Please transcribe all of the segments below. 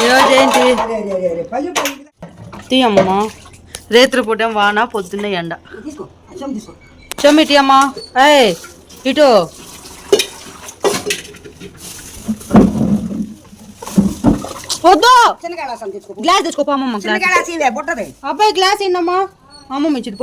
ఈరోజు ఏంటి తీయమ్మా రేత్రి పూట వాన పొద్దున్నే ఎండ. చెమ్మిటి అమ్మా. ఏయ్ ఇటు. వద్దు. గ్లాస్ తెచ్చుకోపో అమ్మమ్మ అబ్బాయి గ్లాస్ ఏంటమ్మా అమ్మమ్మ ఇచ్చింది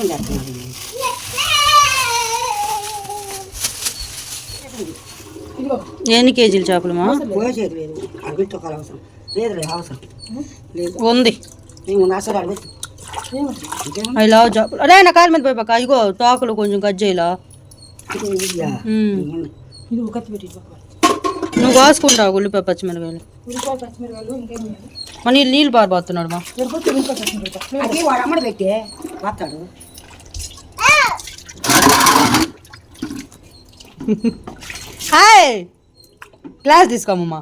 చిన్నగా చేస్తున్నాను. ఎన్ని కేజీలు చేపలమ్మా పోసేది లేదు. అరవితో కాలు అవసరం. లేదు లేదు అవసరం. లేదు. ఉంది. అరవై ఐ లవ్ చేపలు. అరే నా కాలు మీద పోయి పక్క. ఇగో తోకలు కొంచెం పెట్టి నువ్వు కాసుకుంటావు ఉల్లిపాయ పచ్చిమిరకాయలు మన నీళ్ళు నీళ్ళు పారిపోతున్నాడు మా అది వాడు అమ్మడు పెట్టే వస్తాడు హాయ్! క్లాస్ తీసుకోమమ్మా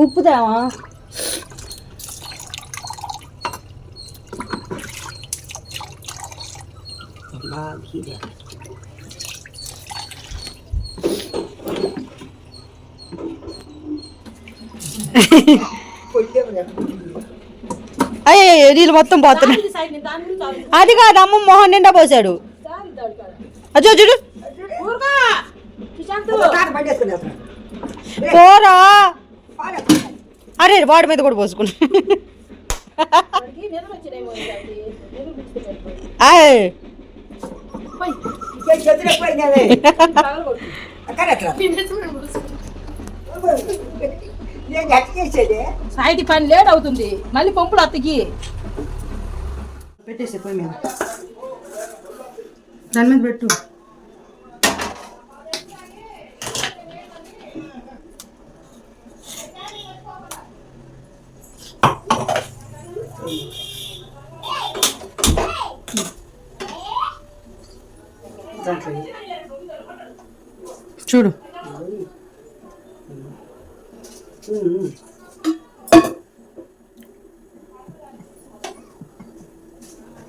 ఉప్పు తేమా బాగా అయ్యే నీళ్ళు మొత్తం పోతున్నాయి. అది కాదు అమ్మ మొహం నిండా పోసాడు. అచ్చో చూడు. పోరా. అరే వాడి మీద కూడా పోసుకున్నా. అక్కడ సాయిటి పని లేట్ అవుతుంది. మళ్ళీ పంపులు అత్తకి పెట్టేసి పోయి మీద. దాని మీద పెట్టు. చూడు.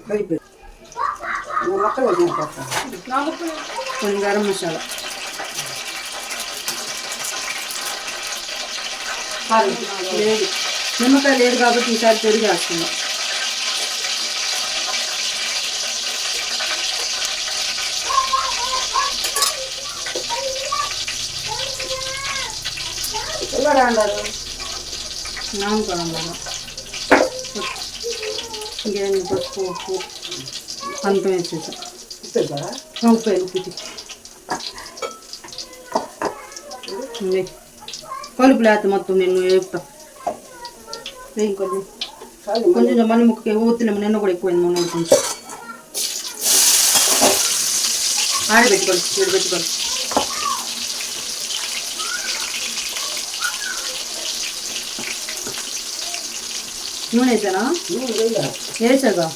అయిపోయింది నువ్వు మొక్కలు వదిలేను చేస్తాను కొంచెం గరం మసాలా లేదు నిమ్మకాయ లేదు కాబట్టి ఈసారి పెరుగు వేస్తున్నాం పిల్లడు అన్నారు నామకరణం కదా ఇంకేం పసుపు ఉప్పు అంతం వేసేసా ఇస్తుంది కదా ఉప్పు ఉప్పు ఇవి. కలుపు లేత మొత్తం నేను వేపుతా కొంచెం కొంచెం మళ్ళీ ముక్కకి ఊతులేము నిన్న కూడా ఎక్కువైంది మొన్న కొంచెం. ఆడబెట్టుకోవాలి పెట్టుకోవాలి నూనె వేసానా వేసాగా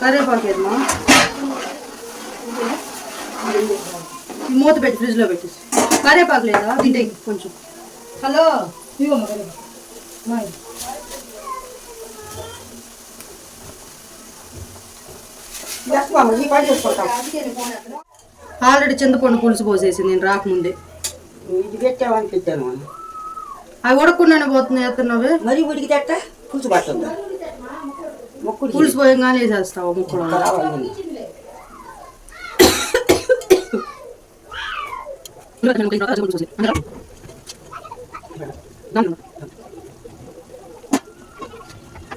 కరేపాకు వేసుకొని మూత పెట్టి ఫ్రిడ్జ్లో పెట్టేసి. కరేపాకు లేదా? తింటే కొంచెం. హలో? ఇవ్వమ్మా కరేపాకు ఆల్రెడీ చింతపండు పులుసు పోసేసింది నేను రాకముందే. ఇది పెట్టాను అవి ఉడకుండానే పోతున్నాయి ఎత్తున్నావే? మరి ఉడికితేట? పులుసు పడుతుందా పులుసు పోయంగానే వేసేస్తావు ముక్కలు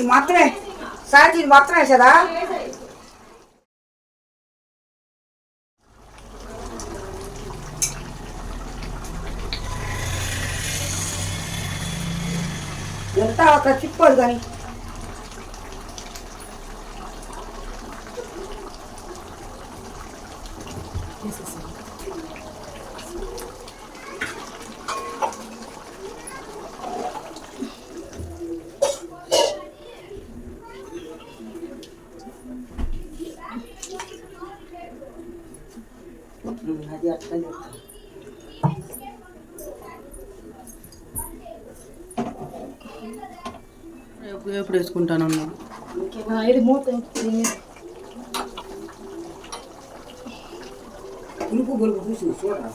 ఇది మాత్రమే. సార్ ఇది మొత్తం వేసేదా ఎంత అక్కడ చిప్పదు కానీ. Yes, yes, yes. ఎప్పుడు ఎప్పుడు వేసుకుంటానన్నా ఆ, ఇది మూత ఇది పులుపు బులుపు చూసి చూడరా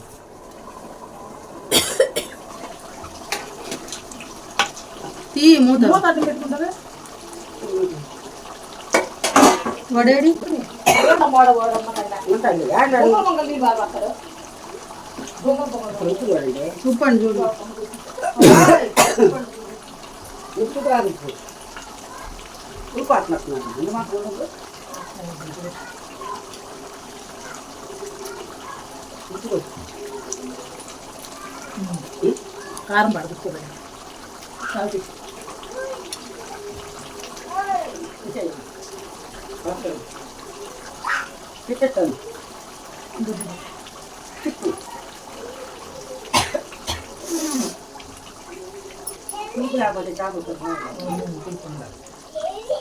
తీ మూత మూత అడ్డం పెట్టుకుంటారా వడేడి ఏంటో మోడ మోడమ్మ నాయనా. ఉంటుంది యాడ్లు బొంగ బొంగలు నీళ్ళు బాగా పడతారు. బొంగ బొంగలు. పులుపు చూడండి చూపండి చూడు ఉప్పు కాదు ఉప్పు ఉప్పు అట్లట్టున్నాను అన్ని మాకు ఉండదు ఉప్పు కొట్టు. కారం పడదు చూడండి కాదు. పెట్టేస్తాను తిప్పు ఉప్పు లేకపోతే చాకు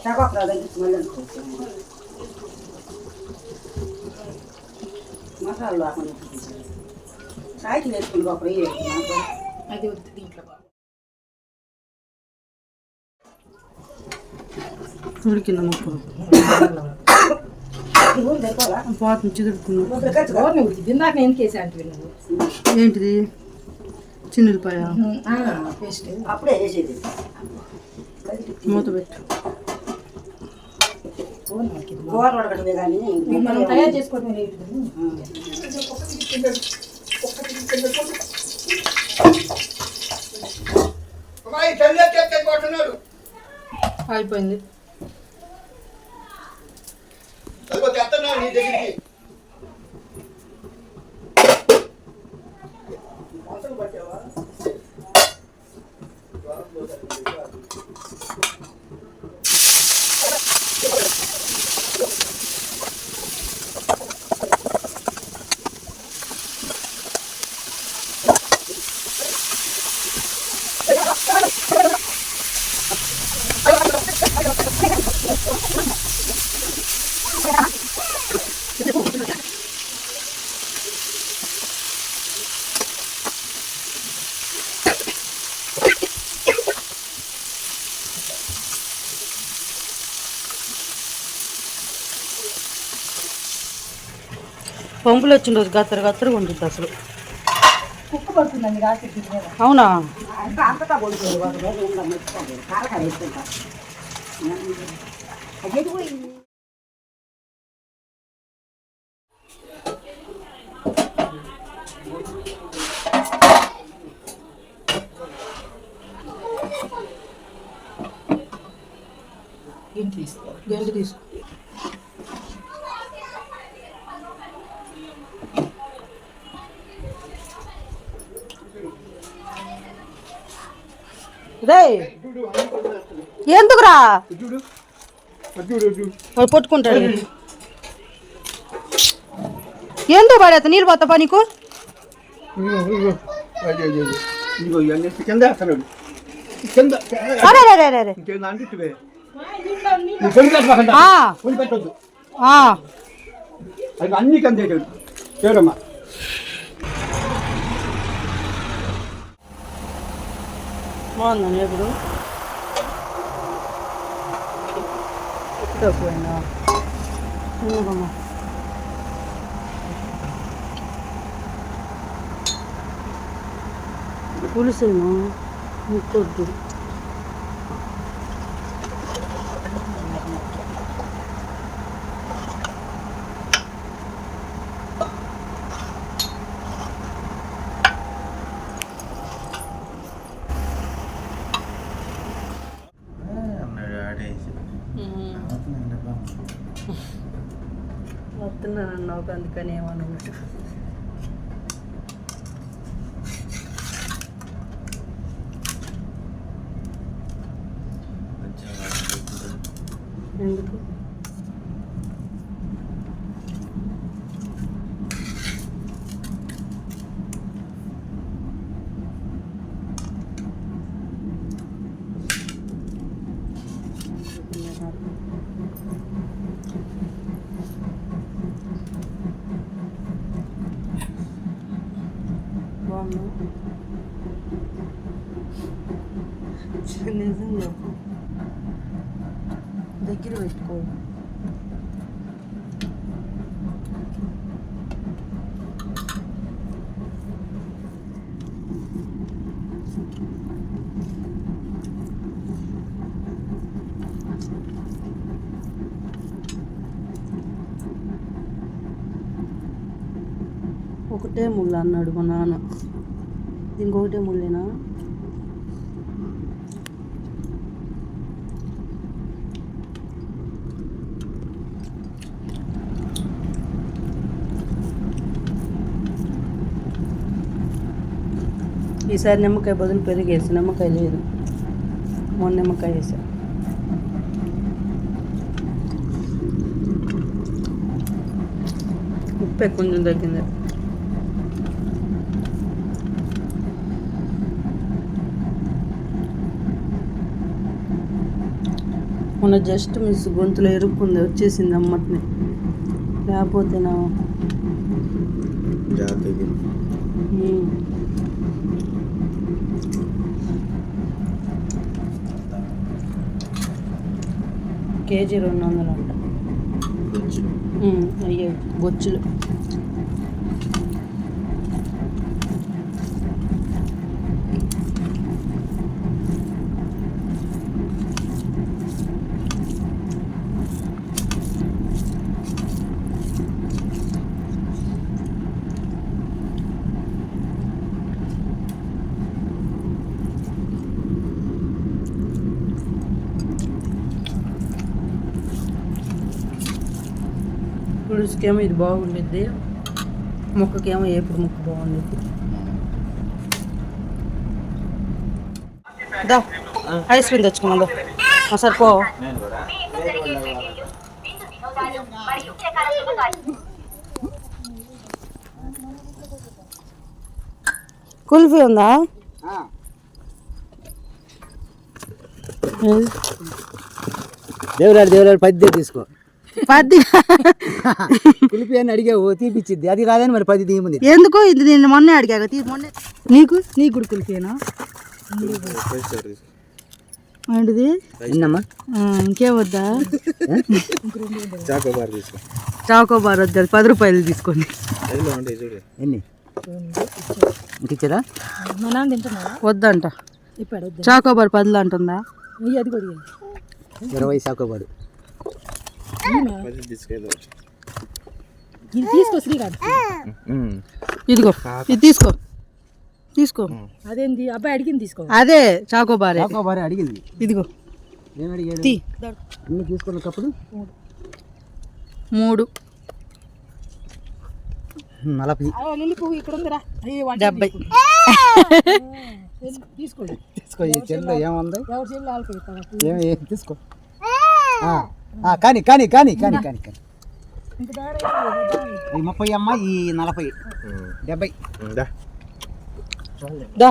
తగ్గించి మళ్ళీ అనుకోవచ్చు మసాలా లేకుండా సాయికి వేసుకుంటూ ఒక అది వద్దు దీంట్లో బాగా. ఉడికింద సరిపోదా పాత. ఇందాక నేను కేసా అంటే నువ్వు ఏంటిది చిన్నులపాయ పేస్ట్ అప్పుడే వేసేది మూత పెట్టు కూర ఉడకటమే కానీ మనం తయారు చేసుకోవడం నేర్చుకుని అయిపోయింది పంపులు వచ్చిన రోజు గత్తర గత్తరగా ఉంటుంది అసలు. అవునా? అంతా అంతటా పడుతుంది ఒక రే ఎందుకురా? వాడు కొట్టుకుంటాడు ఎందుకు పడేస్తా నీళ్ళు పోతాపా నీకు? ఇదిగో ఇవన్నీ కింద వేస్తున్నాడు కింద అరే రే రే రే రే ఇంకేం అంటివే నువ్వు పొడి పెట్టమాకండి ఆ, పొడి పెట్టొద్దు ఆ. అది అన్ని కింద బాగుందని ఇప్పుడు. తక్కువైనా ఎందుకమ్మా పులుసేమో ముక్కొద్దు. అన్నావు అందుకని ఏమన్నా ఎందుకు? నిజంగా. దగ్గర పెట్టుకో. ఒకటే ముళ్ళు అన్నాడు మా నాన్న. ఇంకొకటే ముళ్ళేనా? ఈసారి నిమ్మకాయ బదులు పెరిగేసి నిమ్మకాయ లేదు. మొన్న నిమ్మకాయ వేసా. ఉప్పే కొంచెం తగ్గింది. మొన్న జస్ట్ మిస్ గొంతులో ఎరుక్కుంది వచ్చేసింది అమ్మటిని. లేకపోతే నా కేజీ రెండు వందలు అంట. అయ్యే బొచ్చులు. పులుసుకేమో ఇది బాగుండిద్ది. ముక్కకేమో ఏపుడు ముక్క బాగుండిద్ది. దా ఐస్ క్రీమ్ తెచ్చుకున్నాం ఒకసారి సరిపో కుల్ఫీ ఉందా? దేవులాడు దేవులాడు పది తీసుకో. పది పిలిపి అని అడిగావు తీపిచ్చిద్ది. అది కాదని మరి పది తీయమంది. ఎందుకు ఇది నేను మొన్నే అడిగాక తీ మొన్నే. నీకు? నీ కూడా కుల్ఫీనా ఏంటిది? ఎన్నమ్మా ఆ, ఇంకేం వద్దా? చాకోబార్ తీసుకో. చాకోబార్ వద్దా పది రూపాయలు తీసుకోండి. ఎన్ని? ఇంక ఇచ్చారా వద్దంట. చాకోబార్ పదిలో అంటుందా? ఇరవై సాకోబాడు పది తీసుకెళ్ళు ఇదిగో ఇది తీసుకో. తీసుకో. అదేంది? అబ్బాయి అడిగింది తీసుకో. అదే చాకోబారే. సాకోబారే అడిగింది. ఇదిగో. అన్ని తీసుకున్నప్పుడు మూడు. నలభై. డెబ్బై. తీసుకోండి తీసుకో. ఈ చెల్లు ఏముంది? తీసుకో. కానీ కానీ కానీ కానీ కానీ కానీ. ఈ ముప్పై అమ్మ ఈ నలభై. డెబ్బై. దా. దా.